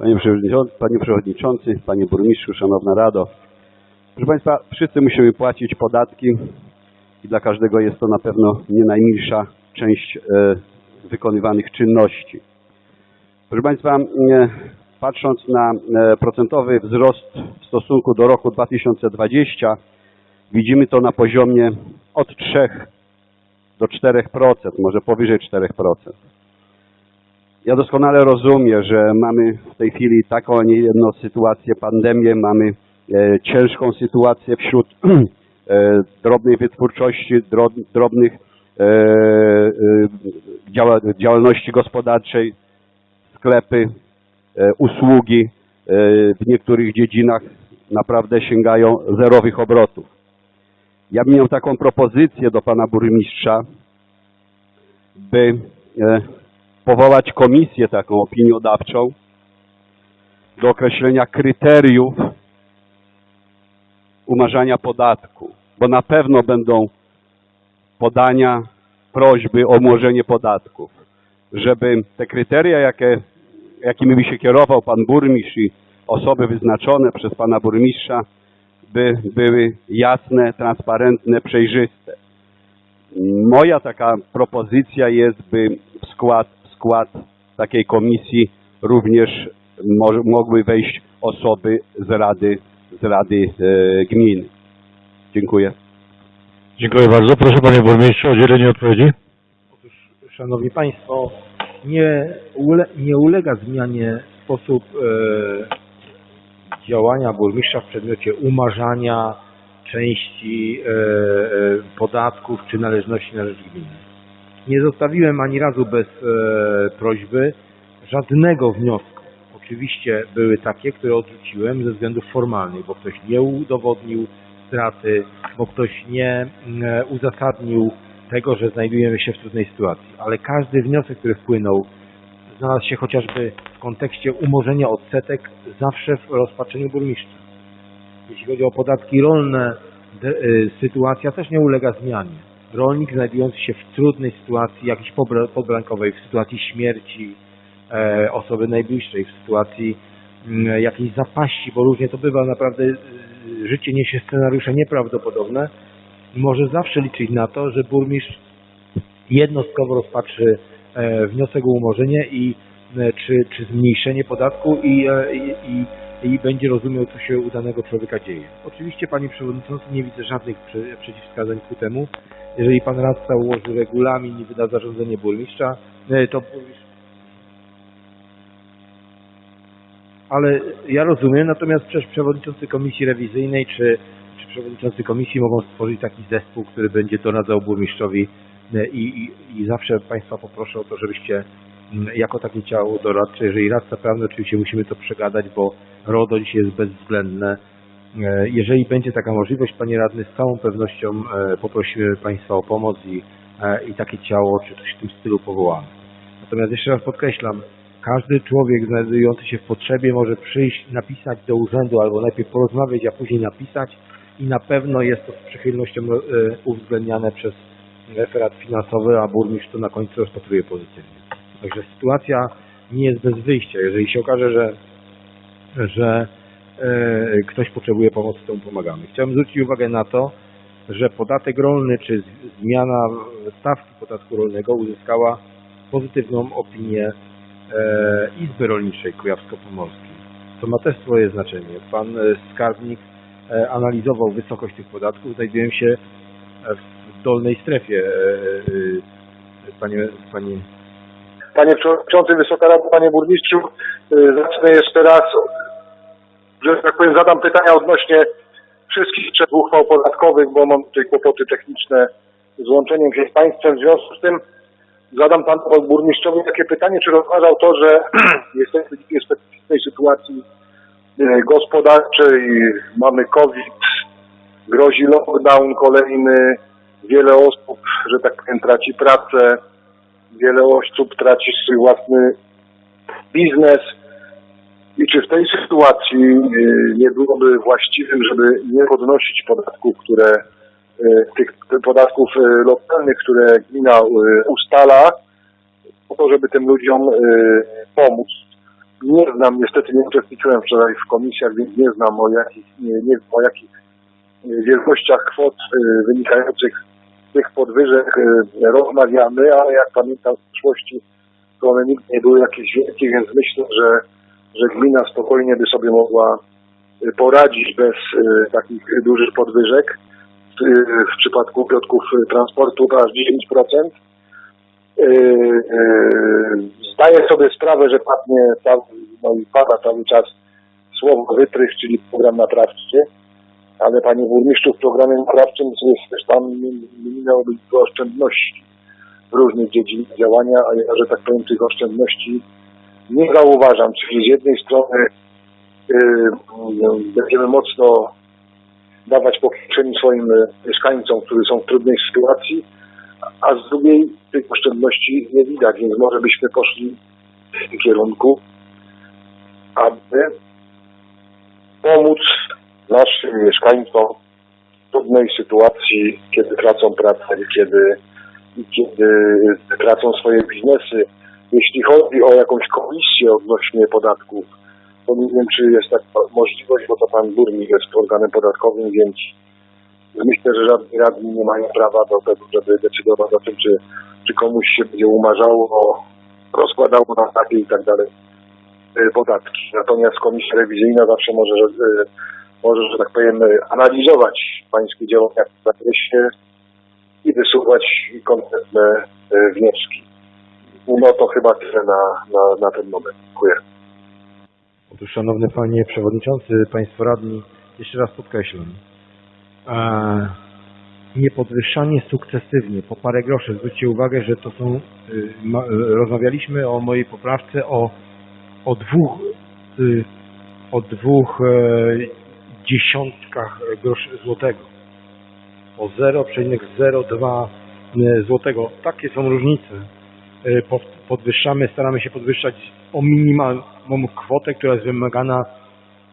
Panie Przewodniczący, Panie, Przewodniczący, Panie Burmistrzu, Szanowna Rado. Proszę Państwa, wszyscy musimy płacić podatki i dla każdego jest to na pewno nie najmilsza część e, wykonywanych czynności. Proszę Państwa, e, patrząc na e, procentowy wzrost w stosunku do roku 2020, widzimy to na poziomie od 3 do 4%, może powyżej 4%. Ja doskonale rozumiem, że mamy w tej chwili taką, a nie jedną sytuację, pandemię, mamy e, ciężką sytuację wśród e, drobnej wytwórczości, dro, drobnych e, e, działa, działalności gospodarczej, sklepy, e, usługi e, w niektórych dziedzinach naprawdę sięgają zerowych obrotów. Ja bym miał taką propozycję do pana burmistrza, by e, powołać komisję taką opiniodawczą do określenia kryteriów umarzania podatku, bo na pewno będą podania, prośby o umorzenie podatków, żeby te kryteria, jakie, jakimi by się kierował pan burmistrz i osoby wyznaczone przez pana burmistrza, by były jasne, transparentne, przejrzyste. Moja taka propozycja jest, by w skład, skład takiej komisji również mo- mogły wejść osoby z Rady, z Rady e, Gmin. Dziękuję. Dziękuję bardzo. Proszę Panie Burmistrzu o udzielenie odpowiedzi. Otóż, Szanowni Państwo, nie, ule, nie ulega zmianie sposób e, działania burmistrza w przedmiocie umarzania części e, e, podatków czy należności na rzecz gminy. Nie zostawiłem ani razu bez e, prośby żadnego wniosku. Oczywiście były takie, które odrzuciłem ze względów formalnych, bo ktoś nie udowodnił straty, bo ktoś nie mm, e, uzasadnił tego, że znajdujemy się w trudnej sytuacji. Ale każdy wniosek, który wpłynął, znalazł się chociażby w kontekście umorzenia odsetek zawsze w rozpatrzeniu burmistrza. Jeśli chodzi o podatki rolne, y, sytuacja też nie ulega zmianie. Rolnik znajdujący się w trudnej sytuacji, jakiejś podbrankowej, w sytuacji śmierci e, osoby najbliższej, w sytuacji mm, jakiejś zapaści, bo różnie to bywa, naprawdę y, życie niesie scenariusze nieprawdopodobne, może zawsze liczyć na to, że burmistrz jednostkowo rozpatrzy e, wniosek o umorzenie i e, czy, czy zmniejszenie podatku i, e, i, i, i będzie rozumiał, co się u danego człowieka dzieje. Oczywiście, Panie Przewodniczący, nie widzę żadnych przeciwwskazań ku temu. Jeżeli Pan radca ułoży regulamin i wyda zarządzenie burmistrza, e, to burmistrz... Ale ja rozumiem, natomiast przecież Przewodniczący Komisji Rewizyjnej czy, czy Przewodniczący Komisji mogą stworzyć taki zespół, który będzie doradzał burmistrzowi e, i, i, i zawsze Państwa poproszę o to, żebyście mm, jako takie ciało doradcze, jeżeli radca prawny, oczywiście musimy to przegadać, bo RODO dzisiaj jest bezwzględne. E, Jeżeli będzie taka możliwość, Panie Radny, z całą pewnością e, poprosimy Państwa o pomoc i, e, i takie ciało, czy coś w tym stylu powołamy. Natomiast jeszcze raz podkreślam, każdy człowiek znajdujący się w potrzebie może przyjść, napisać do urzędu albo najpierw porozmawiać, a później napisać i na pewno jest to z przychylnością uwzględniane przez referat finansowy, a burmistrz to na końcu rozpatruje pozytywnie. Także sytuacja nie jest bez wyjścia. Jeżeli się okaże, że, że e, ktoś potrzebuje pomocy, to mu pomagamy. Chciałbym zwrócić uwagę na to, że podatek rolny czy zmiana stawki podatku rolnego uzyskała pozytywną opinię e, Izby Rolniczej Kujawsko-Pomorskiej. To ma też swoje znaczenie. Pan e, skarbnik analizował wysokość tych podatków. Znajdujemy się w dolnej strefie. Panie, panie Panie Przewodniczący, Wysoka Rado, Panie Burmistrzu, zacznę jeszcze raz, że tak powiem, zadam pytania odnośnie wszystkich trzech uchwał podatkowych, bo mam tutaj kłopoty techniczne z łączeniem się z Państwem. W związku z tym zadam Panu Burmistrzowi takie pytanie, czy rozważał to, że jesteśmy w specyficznej sytuacji y, gospodarczej, mamy COVID, grozi lockdown kolejny, wiele osób, że tak powiem, traci pracę, wiele osób traci swój własny biznes. I czy w tej sytuacji y, nie byłoby właściwym, żeby nie podnosić podatków, które y, tych podatków y, lokalnych, które gmina ustala, po to, żeby tym ludziom pomóc. nie znam, niestety nie uczestniczyłem wczoraj w komisjach, więc nie znam o jakich, nie, nie wiem o jakich wielkościach kwot wynikających z tych podwyżek rozmawiamy, ale jak pamiętam z przeszłości, to one nigdy nie były jakieś wielkie, więc myślę, że, że gmina spokojnie by sobie mogła y, poradzić bez y, takich dużych podwyżek. Y, W przypadku środków y, transportu to aż 10%. Yy, yy, Zdaję sobie sprawę, że padnie no i pada cały czas słowo wytrych, czyli program naprawczy, ale panie burmistrzu, w programie naprawczym jest też tam minęło dużo oszczędności w różnych dziedzinach działania, a ja, że tak powiem, tych oszczędności nie zauważam. Czyli z jednej strony yy, będziemy mocno dawać pokrzywdzenie swoim y, mieszkańcom, którzy są w trudnej sytuacji, a z drugiej tych oszczędności nie widać, więc może byśmy poszli w tym kierunku, aby pomóc naszym mieszkańcom w trudnej sytuacji, kiedy tracą pracę, kiedy, kiedy tracą swoje biznesy. Jeśli chodzi o jakąś komisję odnośnie podatków, to nie wiem, czy jest taka możliwość, bo to pan burmistrz jest organem podatkowym, więc myślę, że żadni radni nie mają prawa do tego, żeby decydować o tym, czy, czy komuś się będzie umarzało, rozkładało na takie i tak dalej y, podatki. Natomiast komisja rewizyjna zawsze może, że, y, może, że tak powiem, analizować pańskie działania w zakresie i wysuwać konkretne y, wnioski. No to chyba tyle na, na, na ten moment. Dziękuję. Otóż, szanowny panie przewodniczący, państwo radni, jeszcze raz podkreślam. E, niepodwyższanie sukcesywnie po parę groszy. Zwróćcie uwagę, że to są, y, ma, y, rozmawialiśmy o mojej poprawce o, o dwóch, y, o dwóch e, dziesiątkach groszy złotego. O 0,02 y, złotego. Takie są różnice. Y, po- Podwyższamy, staramy się podwyższać o minimalną kwotę, która jest wymagana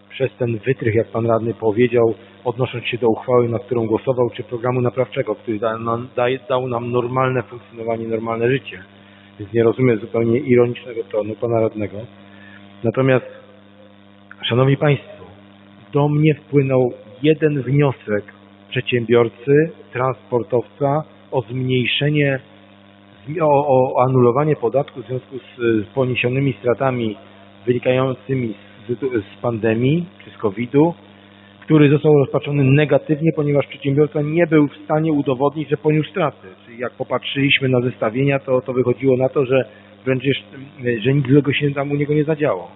przez ten wytrych, jak pan radny powiedział, odnosząc się do uchwały, na którą głosował, czy programu naprawczego, który da nam, dał nam normalne funkcjonowanie, normalne życie. Więc nie rozumiem zupełnie ironicznego tonu pana radnego. Natomiast, szanowni państwo, do mnie wpłynął jeden wniosek przedsiębiorcy, transportowca o zmniejszenie, o, o anulowanie podatku w związku z, poniesionymi stratami wynikającymi z, z pandemii czy z COVID-u, który został rozpatrzony negatywnie, ponieważ przedsiębiorca nie był w stanie udowodnić, że poniósł straty. Czyli jak popatrzyliśmy na zestawienia, to, to wychodziło na to, że wręcz że nic złego się tam u niego nie zadziało.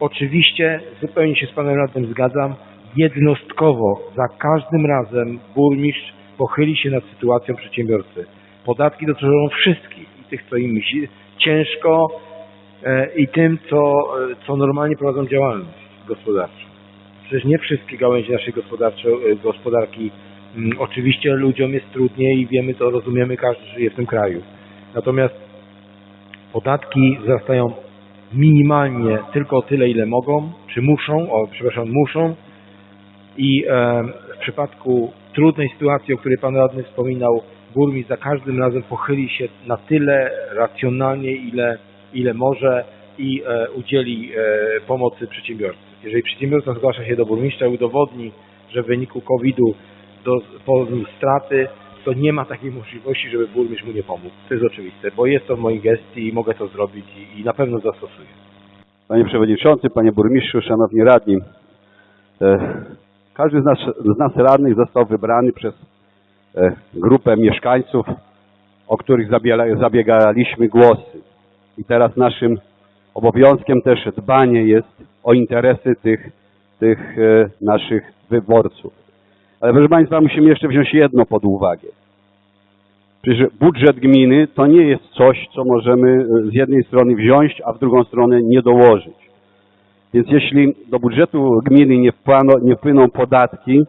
Oczywiście zupełnie się z panem radnym zgadzam. Jednostkowo za każdym razem burmistrz pochyli się nad sytuacją przedsiębiorcy. Podatki dotyczą wszystkich i tych, co im ciężko e, i tym, co, e, co normalnie prowadzą działalność gospodarczą. Przecież nie wszystkie gałęzie naszej e, gospodarki mm, oczywiście ludziom jest trudniej i wiemy to, rozumiemy, każdy żyje w tym kraju. Natomiast podatki wzrastają minimalnie tylko o tyle, ile mogą, czy muszą, o, przepraszam, muszą i e, w przypadku trudnej sytuacji, o której Pan Radny wspominał, burmistrz za każdym razem pochyli się na tyle racjonalnie, ile, ile może i e, udzieli e, pomocy przedsiębiorcy. Jeżeli przedsiębiorca zgłasza się do burmistrza i udowodni, że w wyniku COVID-u poniósł straty, to nie ma takiej możliwości, żeby burmistrz mu nie pomógł. To jest oczywiste, bo jest to w mojej gestii i mogę to zrobić i, i na pewno zastosuję. Panie Przewodniczący, Panie Burmistrzu, Szanowni Radni. E, Każdy z nas, z nas radnych został wybrany przez grupę mieszkańców, o których zabiegaliśmy głosy. I teraz naszym obowiązkiem też dbanie jest o interesy tych, tych e, naszych wyborców. Ale proszę Państwa, musimy jeszcze wziąć jedno pod uwagę. Przecież budżet gminy to nie jest coś, co możemy e, z jednej strony wziąć, a w drugą stronę nie dołożyć. Więc jeśli do budżetu gminy nie wpłyną podatki,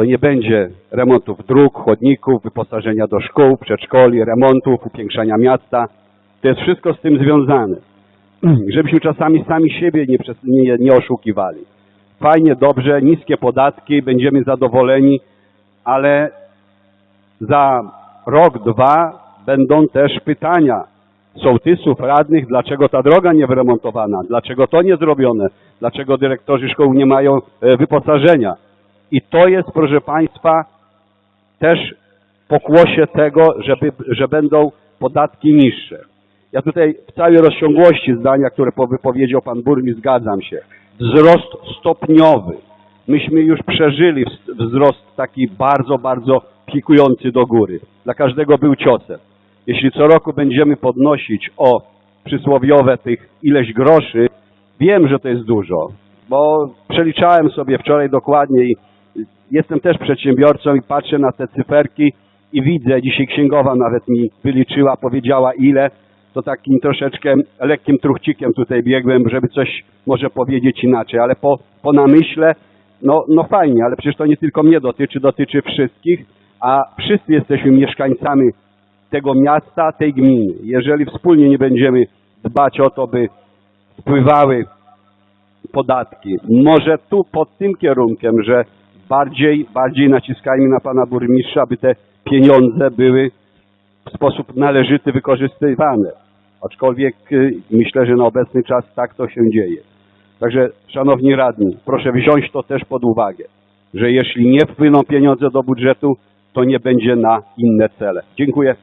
to nie będzie remontów dróg, chodników, wyposażenia do szkół, przedszkoli, remontów, upiększania miasta. To jest wszystko z tym związane. Żebyśmy czasami sami siebie nie, nie, nie oszukiwali. Fajnie, dobrze, niskie podatki, będziemy zadowoleni, ale za rok, dwa będą też pytania, sołtysów, radnych, dlaczego ta droga nie wyremontowana, dlaczego to nie zrobione, dlaczego dyrektorzy szkół nie mają e, wyposażenia. I to jest, proszę Państwa, też pokłosie tego, żeby, że będą podatki niższe. Ja tutaj w całej rozciągłości zdania, które po- wypowiedział Pan Burmistrz, zgadzam się. Wzrost stopniowy. Myśmy już przeżyli wzrost taki bardzo, bardzo pikujący do góry. Dla każdego był ciosem. Jeśli co roku będziemy podnosić o przysłowiowe tych ileś groszy, wiem, że to jest dużo, bo przeliczałem sobie wczoraj dokładnie i jestem też przedsiębiorcą i patrzę na te cyferki i widzę, dzisiaj księgowa nawet mi wyliczyła, powiedziała ile, to takim troszeczkę lekkim truchcikiem tutaj biegłem, żeby coś może powiedzieć inaczej, ale po, po namyśle, no, no fajnie, ale przecież to nie tylko mnie dotyczy, dotyczy wszystkich, a wszyscy jesteśmy mieszkańcami tego miasta, tej gminy. Jeżeli wspólnie nie będziemy dbać o to, by wpływały podatki, może tu pod tym kierunkiem, że bardziej, bardziej naciskajmy na pana burmistrza, aby te pieniądze były w sposób należyty wykorzystywane. Aczkolwiek y, myślę, że na obecny czas tak to się dzieje. Także, szanowni radni, proszę wziąć to też pod uwagę, że jeśli nie wpłyną pieniądze do budżetu, to nie będzie na inne cele. Dziękuję.